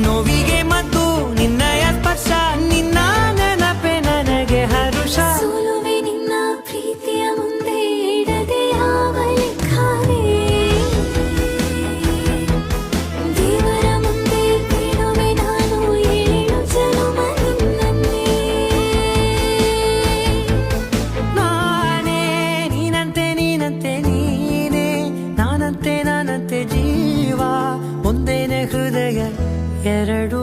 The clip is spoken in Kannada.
ನೋವಿಗೆ ಮತ್ತು ನಿನ್ನಯ ಸ್ಪರ್ಶ ನಿನ್ನ ನೆನಪೆ ನನಗೆ ಹರುಷ. ಸೋಲುವೆ ನಿನ್ನ ಪ್ರೀತಿಯ ಮುಂದೆ ಇಡದೆ ಯಾವಲಿಕ್ಕಾರೆ ದೇವರ ಮುಂದೆ ಬೀಳುವೆ ನಾನು ಏಳು ಜನುಮ ನಾನೇ ನೀನಂತೆ ನೀನಂತೆ ನೀನೇ. ನಾನಂತೆ ನಾನಂತೆ ಜೀವ ಒಂದೇನೆ ಹೃದಯ. ಎರಡು